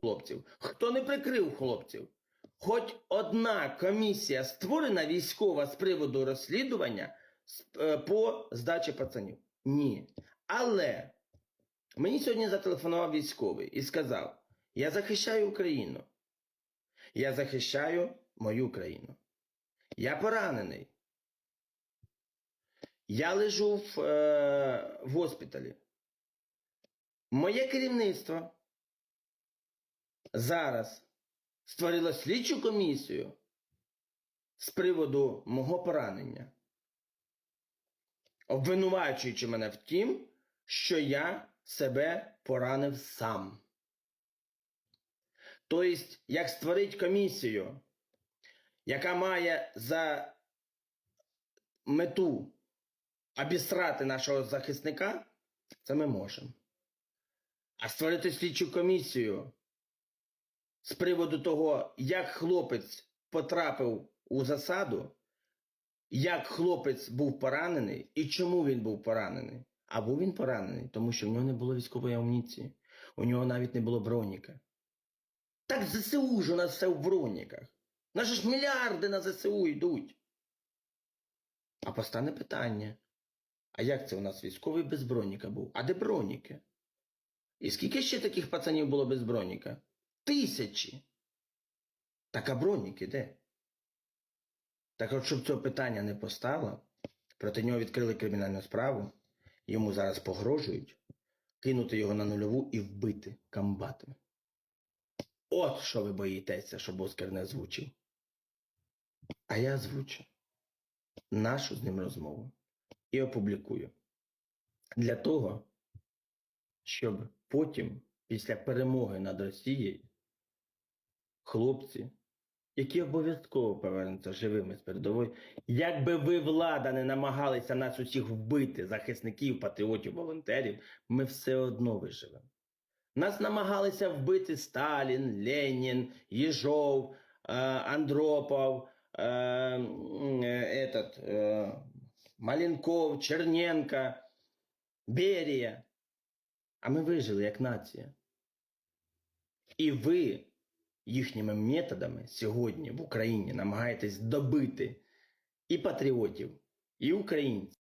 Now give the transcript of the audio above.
хлопців, хто не прикрив хлопців. Хоч одна комісія створена військова з приводу розслідування е, по здачі пацанів. Ні. Але мені сьогодні зателефонував військовий і сказав: Я захищаю Україну. Я захищаю мою країну. Я поранений. Я лежу в, е, в госпіталі. Моє керівництво зараз створило слідчу комісію з приводу мого поранення, обвинувачуючи мене в тім, що я себе поранив сам. Тобто, як створити комісію, яка має за мету обістрати нашого захисника, це ми можемо. А створити слідчу комісію з приводу того, як хлопець потрапив у засаду, як хлопець був поранений і чому він був поранений. А був він поранений, тому що в нього не було військової амуніції, у нього навіть не було броніка. Так ЗСУ ж у нас все в броніках. Наші ж мільярди на ЗСУ йдуть. А постане питання: а як це у нас військовий без броніка був? А де броніки? І скільки ще таких пацанів було без броніка? Тисячі. Так а броніки де? Так от, щоб цього питання не постало, проти нього відкрили кримінальну справу, йому зараз погрожують кинути його на нульову і вбити комбатами. От що ви боїтеся, щоб Оскар не озвучив. А я озвучу нашу з ним розмову і опублікую. Для того, щоб потім, після перемоги над Росією, хлопці, які обов'язково повернуться живими з передової, як би ви влада не намагалися нас усіх вбити, захисників, патріотів, волонтерів, ми все одно виживемо. Нас намагалися вбити Сталін, Ленін, Єжов, е, Андропов, е, е, этот, Маленков, Черненко, Берія. А ми вижили як нація. І ви їхніми методами сьогодні в Україні намагаєтесь добити і патріотів, і українців.